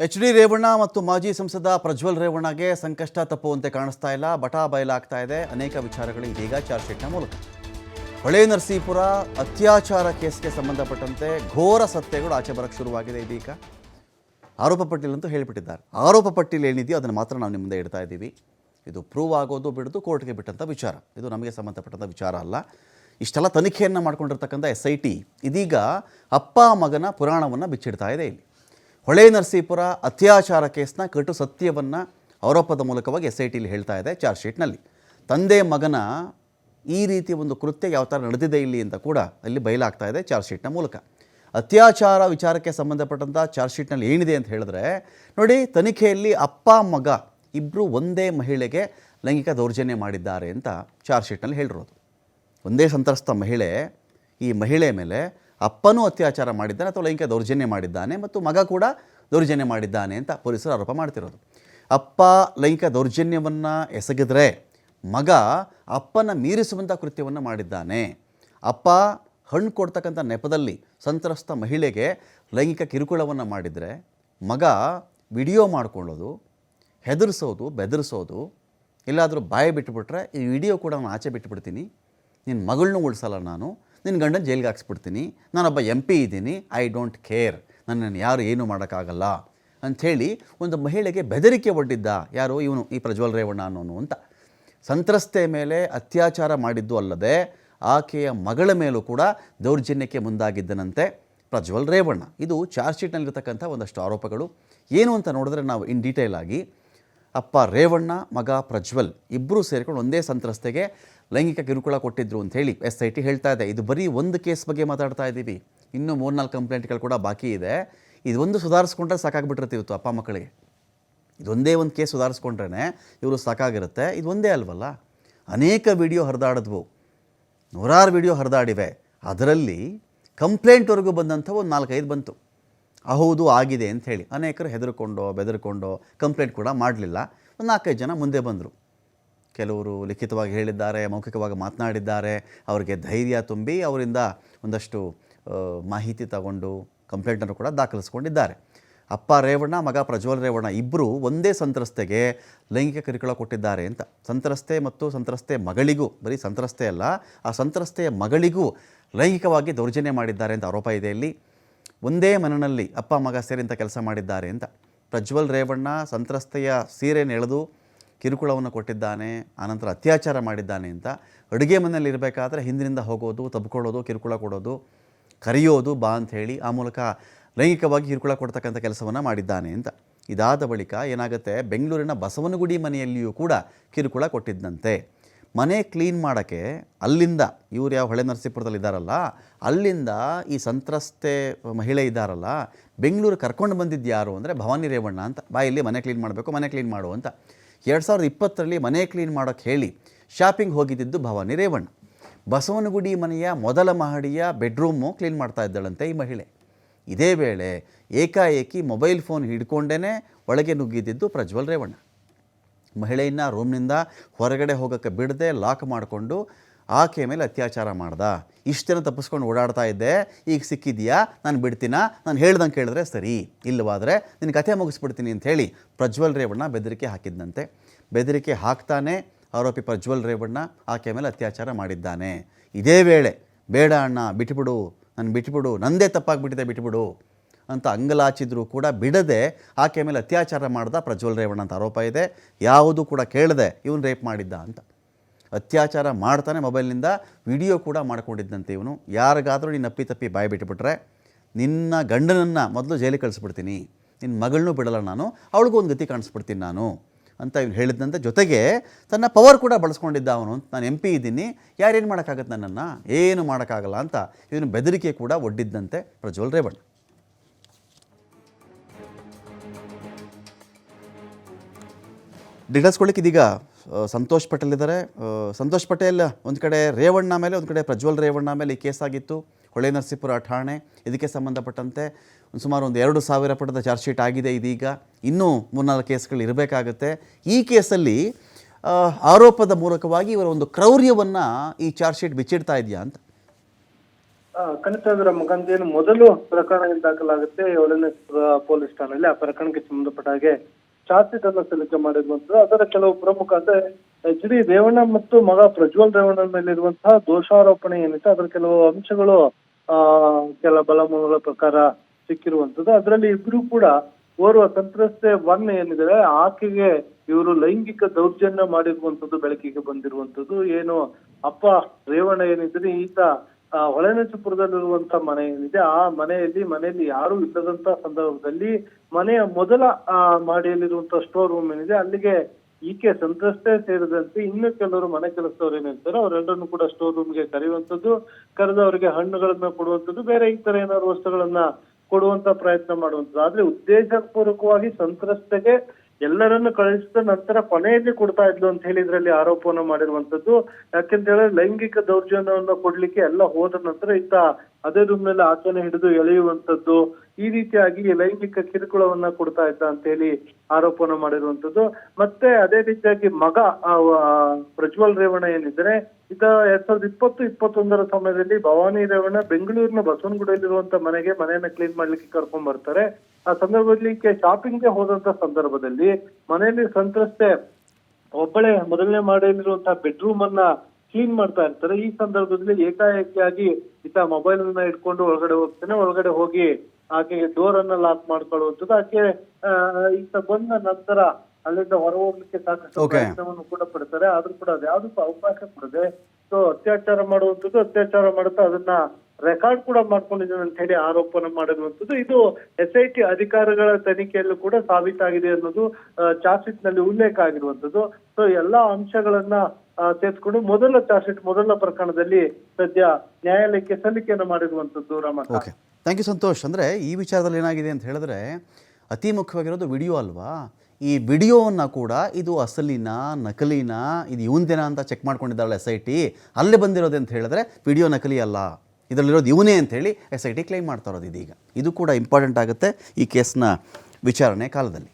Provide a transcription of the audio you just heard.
H D Revanna ಮತ್ತು ಮಾಜಿ ಸಂಸದ ಪ್ರಜ್ವಲ್ ರೇವಣ್ಣಗೆ ಸಂಕಷ್ಟ ತಪ್ಪುವಂತೆ ಕಾಣಿಸ್ತಾ ಇಲ್ಲ. ಬಟಾ ಬಯಲಾಗ್ತಾ ಇದೆ. ಅನೇಕ ವಿಚಾರಗಳು ಇದೀಗ ಚಾರ್ಜ್ ಶೀಟ್ನ ಮೂಲಕ. ಹೊಳೆ ನರಸೀಪುರ ಅತ್ಯಾಚಾರ ಕೇಸ್ಗೆ ಸಂಬಂಧಪಟ್ಟಂತೆ ಘೋರ ಸತ್ಯಗಳು ಆಚೆ ಬರಕ್ಕೆ ಶುರುವಾಗಿದೆ ಇದೀಗ. ಆರೋಪ ಪಟ್ಟಿಲಂತೂ ಹೇಳಿಬಿಟ್ಟಿದ್ದಾರೆ. ಆರೋಪ ಪಟ್ಟಿಲಿ ಏನಿದೆಯೋ ಅದನ್ನು ಮಾತ್ರ ನಾವು ನಿಮ್ಮ ಮುಂದೆ ಇಡ್ತಾ ಇದ್ದೀವಿ ಇದು ಪ್ರೂವ್ ಆಗೋದು, ಬಿಡೋದು ಕೋರ್ಟ್ಗೆ ಬಿಟ್ಟಂಥ ವಿಚಾರ. ಇದು ನಮಗೆ ಸಂಬಂಧಪಟ್ಟಂಥ ವಿಚಾರ ಅಲ್ಲ. ಇಷ್ಟೆಲ್ಲ ತನಿಖೆಯನ್ನು ಮಾಡ್ಕೊಂಡಿರ್ತಕ್ಕಂಥ ಎಸ್ ಐ ಟಿ ಇದೀಗ ಅಪ್ಪ ಮಗನ ಪುರಾಣವನ್ನು ಬಿಚ್ಚಿಡ್ತಾ ಇದೆ ಇಲ್ಲಿ. ಹೊಳೆ ನರಸೀಪುರ ಅತ್ಯಾಚಾರ ಕೇಸ್ನ ಕಟು ಸತ್ಯವನ್ನು ಆರೋಪದ ಮೂಲಕವಾಗಿ ಎಸ್ ಐ ಟಿಲಿ ಹೇಳ್ತಾ ಇದೆ ಚಾರ್ಜ್ ಶೀಟ್ನಲ್ಲಿ. ತಂದೆ ಮಗನ ಈ ರೀತಿ ಒಂದು ಕೃತ್ಯ ಯಾವ ಥರ ನಡೆದಿದೆ ಇಲ್ಲಿ ಅಂತ ಕೂಡ ಅಲ್ಲಿ ಬಯಲಾಗ್ತಾ ಇದೆ ಚಾರ್ಜ್ ಶೀಟ್ನ ಮೂಲಕ. ಅತ್ಯಾಚಾರ ವಿಚಾರಕ್ಕೆ ಸಂಬಂಧಪಟ್ಟಂಥ ಚಾರ್ಜ್ ಶೀಟ್ನಲ್ಲಿ ಏನಿದೆ ಅಂತ ಹೇಳಿದ್ರೆ, ನೋಡಿ, ತನಿಖೆಯಲ್ಲಿ ಅಪ್ಪ ಮಗ ಇಬ್ಬರು ಒಂದೇ ಮಹಿಳೆಗೆ ಲೈಂಗಿಕ ದೌರ್ಜನ್ಯ ಮಾಡಿದ್ದಾರೆ ಅಂತ ಚಾರ್ಜ್ ಶೀಟ್ನಲ್ಲಿ ಹೇಳಿರೋದು. ಒಂದೇ ಸಂತ್ರಸ್ತ ಮಹಿಳೆ ಈ ಮಹಿಳೆ ಮೇಲೆ ಅಪ್ಪನೂ ಅತ್ಯಾಚಾರ ಮಾಡಿದ್ದಾನೆ ಅಥವಾ ಲೈಂಗಿಕ ದೌರ್ಜನ್ಯ ಮಾಡಿದ್ದಾನೆ ಮತ್ತು ಮಗ ಕೂಡ ದೌರ್ಜನ್ಯ ಮಾಡಿದ್ದಾನೆ ಅಂತ ಪೊಲೀಸರು ಆರೋಪ ಮಾಡ್ತಿರೋದು. ಅಪ್ಪ ಲೈಂಗಿಕ ದೌರ್ಜನ್ಯವನ್ನು ಎಸಗಿದ್ರೆ ಮಗ ಅಪ್ಪನ ಮೀರಿಸುವಂಥ ಕೃತ್ಯವನ್ನು ಮಾಡಿದ್ದಾನೆ. ಅಪ್ಪ ಹಣ್ಣು ಕೊಡ್ತಕ್ಕಂಥ ನೆಪದಲ್ಲಿ ಸಂತ್ರಸ್ತ ಮಹಿಳೆಗೆ ಲೈಂಗಿಕ ಕಿರುಕುಳವನ್ನು ಮಾಡಿದರೆ ಮಗ ವಿಡಿಯೋ ಮಾಡ್ಕೊಳ್ಳೋದು, ಹೆದರಿಸೋದು, ಬೆದರಿಸೋದು ಎಲ್ಲಾದರೂ ಬಾಯಿ ಬಿಟ್ಟುಬಿಟ್ರೆ ಈ ವಿಡಿಯೋ ಕೂಡ ನಾನು ಆಚೆ ಬಿಟ್ಟುಬಿಡ್ತೀನಿ ನಿನ್ನ ಮಗಳನ್ನೂ ಉಳಿಸಲ್ಲ ನಾನು. ನಿನ್ನ ಗಂಡನ ಜೈಲಿಗೆ ಹಾಕ್ಸ್ಬಿಡ್ತೀನಿ. ನಾನೊಬ್ಬ ಎಂ ಪಿ ಇದ್ದೀನಿ. ಐ ಡೋಂಟ್ ಕೇರ್ ನನ್ನನ್ನು ಯಾರು ಏನೂ ಮಾಡೋಕ್ಕಾಗಲ್ಲ ಅಂಥೇಳಿ ಒಂದು ಮಹಿಳೆಗೆ ಬೆದರಿಕೆ ಒಡ್ಡಿದ್ದ ಯಾರು ಇವನು ಈ ಪ್ರಜ್ವಲ್ ರೇವಣ್ಣ ಅನ್ನೋನು ಅಂತ. ಸಂತ್ರಸ್ತೆ ಮೇಲೆ ಅತ್ಯಾಚಾರ ಮಾಡಿದ್ದು ಅಲ್ಲದೆ ಆಕೆಯ ಮಗಳ ಮೇಲೂ ಕೂಡ ದೌರ್ಜನ್ಯಕ್ಕೆ ಮುಂದಾಗಿದ್ದನಂತೆ ಪ್ರಜ್ವಲ್ ರೇವಣ್ಣ. ಇದು ಚಾರ್ಜ್ ಶೀಟ್ನಲ್ಲಿರ್ತಕ್ಕಂಥ ಒಂದಷ್ಟು ಆರೋಪಗಳು. ಏನು ಅಂತ ನೋಡಿದ್ರೆ ನಾವು ಇನ್ ಡೀಟೇಲ್ ಆಗಿ ಅಪ್ಪ ರೇವಣ್ಣ, ಮಗ ಪ್ರಜ್ವಲ್ ಇಬ್ಬರೂ ಸೇರಿಕೊಂಡು ಒಂದೇ ಸಂತ್ರಸ್ತೆಗೆ ಲೈಂಗಿಕ ಕಿರುಕುಳ ಕೊಟ್ಟಿದ್ರು ಅಂತ ಹೇಳಿ ಎಸ್ ಐ ಟಿ ಹೇಳ್ತಾ ಇದೆ. ಇದು ಬರೀ ಒಂದು ಕೇಸ್ ಬಗ್ಗೆ ಮಾತಾಡ್ತಾ ಇದ್ದೀವಿ. ಇನ್ನೂ ಮೂರ್ನಾಲ್ಕು ಕಂಪ್ಲೇಂಟ್ಗಳು ಕೂಡ ಬಾಕಿ ಇದೆ. ಇದೊಂದು ಸುಧಾರಿಸ್ಕೊಂಡ್ರೆ ಸಾಕಾಗ್ಬಿಟ್ಟಿರ್ತೀವಿ ಇವತ್ತು ಅಪ್ಪ ಮಕ್ಕಳಿಗೆ. ಇದೊಂದೇ ಒಂದು ಕೇಸ್ ಸುಧಾರಿಸ್ಕೊಂಡ್ರೇ ಇವರು ಸಾಕಾಗಿರುತ್ತೆ. ಇದು ಒಂದೇ ಅಲ್ವಲ್ಲ? ಅನೇಕ ವಿಡಿಯೋ ಹರಿದಾಡಿದ್ವು. ನೂರಾರು ವಿಡಿಯೋ ಹರಿದಾಡಿವೆ. ಅದರಲ್ಲಿ ಕಂಪ್ಲೇಂಟ್ವರೆಗೂ ಬಂದಂಥ ಒಂದು ನಾಲ್ಕೈದು ಬಂತು. ಹೌದು ಆಗಿದೆ ಅಂತ ಹೇಳಿ. ಅನೇಕರು ಹೆದರ್ಕೊಂಡೋ, ಬೆದರ್ಕೊಂಡೋ ಕಂಪ್ಲೇಂಟ್ ಕೂಡ ಮಾಡಲಿಲ್ಲ. ಒಂದು ನಾಲ್ಕೈದು ಜನ ಮುಂದೆ ಬಂದರು. ಕೆಲವರು ಲಿಖಿತವಾಗಿ ಹೇಳಿದ್ದಾರೆ, ಮೌಖಿಕವಾಗಿ ಮಾತನಾಡಿದ್ದಾರೆ. ಅವರಿಗೆ ಧೈರ್ಯ ತುಂಬಿ ಅವರಿಂದ ಒಂದಷ್ಟು ಮಾಹಿತಿ ತಗೊಂಡು ಕಂಪ್ಲೇಂಟನ್ನು ಕೂಡ ದಾಖಲಿಸ್ಕೊಂಡಿದ್ದಾರೆ. ಅಪ್ಪ ರೇವಣ್ಣ, ಮಗ ಪ್ರಜ್ವಲ್ ರೇವಣ್ಣ ಇಬ್ಬರು ಒಂದೇ ಸಂತ್ರಸ್ತೆಗೆ ಲೈಂಗಿಕ ಕಿರುಕುಳ ಕೊಟ್ಟಿದ್ದಾರೆ ಅಂತ. ಸಂತ್ರಸ್ತೆ ಮತ್ತು ಸಂತ್ರಸ್ತೆ ಮಗಳಿಗೂ, ಬರೀ ಸಂತ್ರಸ್ತೆ ಅಲ್ಲ, ಆ ಸಂತ್ರಸ್ತೆಯ ಮಗಳಿಗೂ ಲೈಂಗಿಕವಾಗಿ ದೌರ್ಜನ್ಯ ಮಾಡಿದ್ದಾರೆ ಅಂತ ಆರೋಪ ಇದೆ ಇಲ್ಲಿ. ಒಂದೇ ಮನನಲ್ಲಿ ಅಪ್ಪ, ಮಗ ಸೇರಿ ಅಂತ ಕೆಲಸ ಮಾಡಿದ್ದಾರೆ ಅಂತ. ಪ್ರಜ್ವಲ್ ರೇವಣ್ಣ ಸಂತ್ರಸ್ತೆಯ ಸೀರೆನ ಎಳೆದು ಕಿರುಕುಳವನ್ನು ಕೊಟ್ಟಿದ್ದಾನೆ ಆನಂತರ ಅತ್ಯಾಚಾರ ಮಾಡಿದ್ದಾನೆ ಅಂತ. ಅಡುಗೆ ಮನೆಯಲ್ಲಿ ಇರಬೇಕಾದ್ರೆ ಹಿಂದಿನಿಂದ ಹೋಗೋದು, ತಬ್ಕೊಳ್ಳೋದು, ಕಿರುಕುಳ ಕೊಡೋದು, ಕರೆಯೋದು ಬಾ ಅಂತ ಹೇಳಿ ಆ ಮೂಲಕ ಲೈಂಗಿಕವಾಗಿ ಕಿರುಕುಳ ಕೊಡ್ತಕ್ಕಂಥ ಕೆಲಸವನ್ನು ಮಾಡಿದ್ದಾನೆ ಅಂತ. ಇದಾದ ಬಳಿಕ ಏನಾಗುತ್ತೆ, ಬೆಂಗಳೂರಿನ ಬಸವನಗುಡಿ ಮನೆಯಲ್ಲಿಯೂ ಕೂಡ ಕಿರುಕುಳ ಕೊಟ್ಟಿದ್ದಂತೆ ಮನೆ ಕ್ಲೀನ್ ಮಾಡೋಕ್ಕೆ ಅಲ್ಲಿಂದ, ಇವ್ರು ಯಾವ ಹೊಳೆ ನರಸೀಪುರದಲ್ಲಿ ಇದ್ದಾರಲ್ಲ, ಅಲ್ಲಿಂದ ಈ ಸಂತ್ರಸ್ತೆ ಮಹಿಳೆ ಇದ್ದಾರಲ್ಲ, ಬೆಂಗಳೂರು ಕರ್ಕೊಂಡು ಬಂದಿದ್ದು ಯಾರು ಅಂದರೆ ಭವಾನಿ ರೇವಣ್ಣ ಅಂತ. ಬಾಯಲ್ಲಿ ಮನೆ ಕ್ಲೀನ್ ಮಾಡಬೇಕು, ಮನೆ ಕ್ಲೀನ್ ಮಾಡು ಅಂತ. ಎರಡು ಸಾವಿರದ ಇಪ್ಪತ್ತರಲ್ಲಿ ಮನೆ ಕ್ಲೀನ್ ಮಾಡೋಕ್ಕೆ ಹೇಳಿ ಶಾಪಿಂಗ್ ಹೋಗಿದ್ದಿದ್ದು ಭವಾನಿ ರೇವಣ್ಣ. ಬಸವನಗುಡಿ ಮನೆಯ ಮೊದಲ ಮಹಡಿಯ ಬೆಡ್ರೂಮು ಕ್ಲೀನ್ ಮಾಡ್ತಾ ಇದ್ದಾಳಂತೆ ಈ ಮಹಿಳೆ. ಇದೇ ವೇಳೆ ಏಕಾಏಕಿ ಮೊಬೈಲ್ ಫೋನ್ ಹಿಡ್ಕೊಂಡೇ ಒಳಗೆ ನುಗ್ಗಿದ್ದಿದ್ದು ಪ್ರಜ್ವಲ್ ರೇವಣ್ಣ. ಮಹಿಳೆಯನ್ನು ರೂಮ್ನಿಂದ ಹೊರಗಡೆ ಹೋಗೋಕ್ಕೆ ಬಿಡದೆ ಲಾಕ್ ಮಾಡಿಕೊಂಡು ಆಕೆಯ ಮೇಲೆ ಅತ್ಯಾಚಾರ ಮಾಡ್ದ. ಇಷ್ಟು ಜನ ತಪ್ಪಿಸ್ಕೊಂಡು ಓಡಾಡ್ತಾ ಇದ್ದೆ. ಈಗ ಸಿಕ್ಕಿದ್ಯಾ? ನಾನು ಬಿಡ್ತೀನ? ನಾನು ಹೇಳ್ದಂಗೆ ಕೇಳಿದ್ರೆ ಸರಿ. ಇಲ್ಲವಾದರೆ ನಿನ್ನ ಕಥೆ ಮುಗಿಸ್ಬಿಡ್ತೀನಿ ಅಂತ ಹೇಳಿ ಪ್ರಜ್ವಲ್ ರೇವಣ್ಣ ಬೆದರಿಕೆ ಹಾಕಿದ್ದಂತೆ ಬೆದರಿಕೆ ಹಾಕ್ತಾನೆ ಆರೋಪಿ ಪ್ರಜ್ವಲ್ ರೇವಣ್ಣ ಆಕೆಯ ಮೇಲೆ ಅತ್ಯಾಚಾರ ಮಾಡಿದ್ದಾನೆ. ಇದೇ ವೇಳೆ, ಬೇಡ ಅಣ್ಣ, ಬಿಟ್ಬಿಡು. ನಾನು ಬಿಟ್ಬಿಡು. ನಂದೇ ತಪ್ಪಾಗ್ಬಿಟ್ಟಿದೆ, ಬಿಟ್ಬಿಡು ಅಂತ ಅಂಗಲಾಚಿದ್ರೂ ಕೂಡ ಬಿಡದೆ ಆಕೆ ಮೇಲೆ ಅತ್ಯಾಚಾರ ಮಾಡ್ದ ಪ್ರಜ್ವಲ್ ರೇವಣ್ಣ ಅಂತ ಆರೋಪ ಇದೆ. ಯಾವುದು ಕೂಡ ಕೇಳದೆ, ಇವನು ರೇಪ್ ಮಾಡಿದ್ದ ಅಂತ. ಅತ್ಯಾಚಾರ ಮಾಡ್ತಾನೆ ಮೊಬೈಲ್ನಿಂದ, ವಿಡಿಯೋ ಕೂಡ ಮಾಡ್ಕೊಂಡಿದ್ದಂತೆ ಇವನು. ಯಾರಿಗಾದರೂ ನೀನು ಅಪ್ಪಿ ತಪ್ಪಿ ಬಾಯಿ ಬಿಟ್ಟುಬಿಟ್ರೆ ನಿನ್ನ ಗಂಡನನ್ನು ಮೊದಲು ಜೈಲಿಗೆ ಕಳಿಸ್ಬಿಡ್ತೀನಿ. ನಿನ್ನ ಮಗಳನ್ನೂ ಬಿಡಲ್ಲ ನಾನು, ಅವಳಿಗೂ ಒಂದು ಗತಿ ಕಾಣಿಸ್ಬಿಡ್ತೀನಿ ನಾನು ಅಂತ ಇವ್ನು ಹೇಳಿದ್ದಂತೆ ಜೊತೆಗೆ ತನ್ನ ಪವರ್ ಕೂಡ ಬಳಸ್ಕೊಂಡಿದ್ದ ಅವನು. ನಾನು ಎಂ ಪಿ ಇದ್ದೀನಿ ಯಾರೇನು ಮಾಡೋಕ್ಕಾಗತ್ತೆ ನನ್ನನ್ನು? ಏನು ಮಾಡೋಕ್ಕಾಗಲ್ಲ ಅಂತ ಇವನು ಬೆದರಿಕೆ ಕೂಡ ಒಡ್ಡಿದ್ದಂತೆ ಪ್ರಜ್ವಲ್ ರೇವಣ್ಣ. ಡೀಟೇಲ್ಸ್ಕೊಳ್ಳಿಕ್ಕೆ ಇದೀಗ ಸಂತೋಷ್ ಪಟೇಲ್ ಇದ್ದಾರೆ. ಸಂತೋಷ್ ಪಟೇಲ್ ಒಂದು ಕಡೆ ರೇವಣ್ಣ ಮೇಲೆ, ಒಂದು ಕಡೆ ಪ್ರಜ್ವಲ್ ರೇವಣ್ಣ ಮೇಲೆ ಈ ಕೇಸ್ ಆಗಿತ್ತು. ಹೊಳೆ ನರಸೀಪುರ ಠಾಣೆ, ಇದಕ್ಕೆ ಸಂಬಂಧಪಟ್ಟಂತೆ ಒಂದು ಸುಮಾರು ಒಂದು ಎರಡು ಸಾವಿರ ಪುಟದ ಚಾರ್ಜ್ ಶೀಟ್ ಆಗಿದೆ ಇದೀಗ. ಇನ್ನೂ ಮೂರ್ನಾಲ್ಕು ಕೇಸ್ಗಳು ಇರಬೇಕಾಗುತ್ತೆ. ಈ ಕೇಸಲ್ಲಿ ಆರೋಪದ ಮೂಲಕವಾಗಿ ಇವರ ಒಂದು ಕ್ರೌರ್ಯವನ್ನು ಈ ಚಾರ್ಜ್ ಶೀಟ್ ಬಿಚ್ಚಿಡ್ತಾ ಇದೆಯಾ ಅಂತ? ಖಂಡಿತ ಅದರ ಮೊದಲು ಪ್ರಕರಣ ದಾಖಲಾಗುತ್ತೆ. ಏಳನೇ ಪೊಲೀಸ್ ಠಾಣೆಯಲ್ಲಿ ಆ ಪ್ರಕರಣಕ್ಕೆ ಸಂಬಂಧಪಟ್ಟ ಹಾಗೆ ಚಾರ್ಜ್ ಅನ್ನು ಸಲ್ಲಿಕೆ ಮಾಡಿರುವಂತದ್ದು ಅದರ ಕೆಲವು ಪ್ರಮುಖ ಅಂದ್ರೆ ಎಚ್ ಡಿ ರೇವಣ್ಣ ಮತ್ತು ಮಗ ಪ್ರಜ್ವಲ್ ರೇವಣ್ಣ ಮೇಲಿರುವಂತಹ ದೋಷಾರೋಪಣೆ ಏನಿತ್ತು ಅದರ ಕೆಲವು ಅಂಶಗಳು, ಆ, ಕೆಲ ಬಲಮೂಲಗಳ ಪ್ರಕಾರ ಸಿಕ್ಕಿರುವಂತದ್ದು ಅದರಲ್ಲಿ ಇಬ್ರು ಕೂಡ ಓರ್ವ ಸಂತ್ರಸ್ತೆ ಒನ್ ಏನಿದೆ ಆಕೆಗೆ ಇವರು ಲೈಂಗಿಕ ದೌರ್ಜನ್ಯ ಮಾಡಿರುವಂತದ್ದು ಬೆಳಕಿಗೆ ಬಂದಿರುವಂತದ್ದು ಏನು ಅಪ್ಪ ರೇವಣ್ಣ ಏನಿದ್ರೆ ಈತ ಹೊಳೆನರಸೀಪುರದಲ್ಲಿರುವಂತ ಮನೆ ಏನಿದೆ ಆ ಮನೆಯಲ್ಲಿ ಮನೆಯಲ್ಲಿ ಯಾರು ಇಲ್ಲದಂತ ಸಂದರ್ಭದಲ್ಲಿ ಮನೆಯ ಮೊದಲ ಆ, ಮಾಡಿಯಲ್ಲಿರುವಂತ ಸ್ಟೋರ್ ರೂಮ್ ಏನಿದೆ ಅಲ್ಲಿಗೆ ಈಕೆ ಸಂತ್ರಸ್ತೆ ಸೇರಿದಂತೆ ಇನ್ನು ಕೆಲವರು ಮನೆ ಕೆಲಸದವ್ರು ಏನಿರ್ತಾರೆ ಅವರೆಲ್ಲರನ್ನು ಕೂಡ ಸ್ಟೋರ್ ರೂಮ್ಗೆ ಕರೆಯುವಂತದ್ದು ಕರೆದವರಿಗೆ ಹಣ್ಣುಗಳನ್ನ ಕೊಡುವಂಥದ್ದು ಬೇರೆ ಈ ತರ ಏನಾದ್ರು ವಸ್ತುಗಳನ್ನ ಕೊಡುವಂತ ಪ್ರಯತ್ನ ಮಾಡುವಂಥದ್ದು. ಆದ್ರೆ ಉದ್ದೇಶಪೂರ್ವಕವಾಗಿ ಸಂತ್ರಸ್ತೆಗೆ ಎಲ್ಲರನ್ನು ಕಳಿಸಿದ ನಂತರ ಕೊನೆಯಲ್ಲಿ ಕೊಡ್ತಾ ಇದ್ಲು ಅಂತ ಹೇಳಿ ಇದ್ರಲ್ಲಿ ಆರೋಪವನ್ನು ಮಾಡಿರುವಂತದ್ದು ಯಾಕೆಂತ ಹೇಳಿದ್ರೆ ಲೈಂಗಿಕ ದೌರ್ಜನ್ಯವನ್ನು ಕೊಡ್ಲಿಕ್ಕೆ ಎಲ್ಲ ಹೋದ ನಂತರ ಇತ್ತ ಅದೇ ರೂಮ್ನಲ್ಲಿ ಆಚೆನೆ ಹಿಡಿದು ಎಳೆಯುವಂತದ್ದು ಈ ರೀತಿಯಾಗಿ ಲೈಂಗಿಕ ಕಿರುಕುಳವನ್ನ ಕೊಡ್ತಾ ಇದ್ದ ಅಂತ ಹೇಳಿ ಆರೋಪವನ್ನು ಮಾಡಿರುವಂತದ್ದು ಮತ್ತೆ ಅದೇ ರೀತಿಯಾಗಿ ಮಗ ಪ್ರಜ್ವಲ್ ರೇವಣ್ಣ ಏನಿದ್ರೆ ಈತ ಎರಡ್ ಸಾವಿರದ ಇಪ್ಪತ್ತು, ಇಪ್ಪತ್ತೊಂದರ ಸಮಯದಲ್ಲಿ ಭವಾನಿ ರೇವಣ್ಣ ಬೆಂಗಳೂರಿನ ಬಸವನಗುಡಿಯಲ್ಲಿರುವಂತ ಮನೆಗೆ ಮನೆಯನ್ನ ಕ್ಲೀನ್ ಮಾಡ್ಲಿಕ್ಕೆ ಕರ್ಕೊಂಡ್ ಬರ್ತಾರೆ ಆ ಸಂದರ್ಭದಲ್ಲಿ ಈಕೆ ಶಾಪಿಂಗ್ಗೆ ಹೋದಂತ ಸಂದರ್ಭದಲ್ಲಿ ಮನೆಯಲ್ಲಿ ಸಂತ್ರಸ್ತೆ ಒಬ್ಬಳೆ ಮೊದಲನೇ ಮಾಡಿರುವಂತಹ ಬೆಡ್ರೂಮ್ ಅನ್ನ ಕ್ಲೀನ್ ಮಾಡ್ತಾ ಇರ್ತಾರೆ. ಈ ಸಂದರ್ಭದಲ್ಲಿ ಏಕಾಏಕಿಯಾಗಿ ಈತ ಮೊಬೈಲ್ ಅನ್ನ ಇಟ್ಕೊಂಡು ಒಳಗಡೆ ಹೋಗ್ತಾನೆ. ಒಳಗಡೆ ಹೋಗಿ ಆಕೆಗೆ ಡೋರ್ ಅನ್ನ ಲಾಕ್ ಮಾಡ್ಕೊಳ್ಳುವಂಥದ್ದು. ಆಕೆ ಈತ ಬಂದ ನಂತರ ಅಲ್ಲಿಂದ ಹೊರ ಹೋಗ್ಲಿಕ್ಕೆ ಸಾಕಷ್ಟು. ಪ್ರಯತ್ನವನ್ನು ಕೂಡ ಪಡ್ತಾರೆ. ಆದ್ರೂ ಕೂಡ ಅದ್ಯಾವುದಕ್ಕೂ ಅವಕಾಶ ಕೊಡದೆ ಸೊ ಅತ್ಯಾಚಾರ ಮಾಡುವಂಥದ್ದು ಅತ್ಯಾಚಾರ ಮಾಡುತ್ತಾ ಅದನ್ನ ರೆಕಾರ್ಡ್ ಕೂಡ ಮಾಡ್ಕೊಂಡಿದ್ದಾನೆ ಅಂತ ಹೇಳಿ ಆರೋಪನ ಮಾಡಿರುವಂತದ್ದು ಇದು ಎಸ್ ಐ ಟಿ ಅಧಿಕಾರಿಗಳ ತನಿಖೆಯಲ್ಲೂ ಕೂಡ ಸಾಬೀತಾಗಿದೆ ಅನ್ನೋದು ಚಾರ್ಜ್ನಲ್ಲಿ ಉಲ್ಲೇಖ ಆಗಿರುವಂತದ್ದು ಸೊ ಎಲ್ಲಾ ಅಂಶಗಳನ್ನ ಸೇರಿಸಿಕೊಂಡು ಮೊದಲ ಚಾರ್ಜ್ ಮೊದಲ ಪ್ರಕರಣದಲ್ಲಿ ಸದ್ಯ ನ್ಯಾಯಾಲಯಕ್ಕೆ ಸಲ್ಲಿಕೆಯನ್ನು ಮಾಡಿರುವಂತದ್ದು Ramana. Okay thank you Santosh. ಅಂದ್ರೆ ಈ ವಿಚಾರದಲ್ಲಿ ಏನಾಗಿದೆ ಅಂತ ಹೇಳಿದ್ರೆ, ಅತಿ ಮುಖ್ಯವಾಗಿರೋದು ವಿಡಿಯೋ ಅಲ್ವಾ? ಈ ವಿಡಿಯೋವನ್ನ ಕೂಡ ಇದು ಅಸಲಿನ, ನಕಲಿನ, ಇದು ಇವಂದೇನ ಅಂತ ಚೆಕ್ ಮಾಡ್ಕೊಂಡಿದ್ದಾಳೆ ಎಸ್ ಐ ಟಿ ಅಲ್ಲೇ ಬಂದಿರೋದು ಅಂತ ಹೇಳಿದ್ರೆ, ವಿಡಿಯೋ ನಕಲಿ ಅಲ್ಲ. ಇದರಲ್ಲಿರೋದು ಇವನೇ ಅಂಥೇಳಿ ಎಸ್ ಐ ಟಿ ಕ್ಲೈಮ್ ಮಾಡ್ತಾ ಇರೋದು ಇದೀಗ. ಇದು ಕೂಡ ಇಂಪಾರ್ಟೆಂಟ್ ಆಗುತ್ತೆ ಈ ಕೇಸ್ನ ವಿಚಾರಣೆ ಕಾಲದಲ್ಲಿ.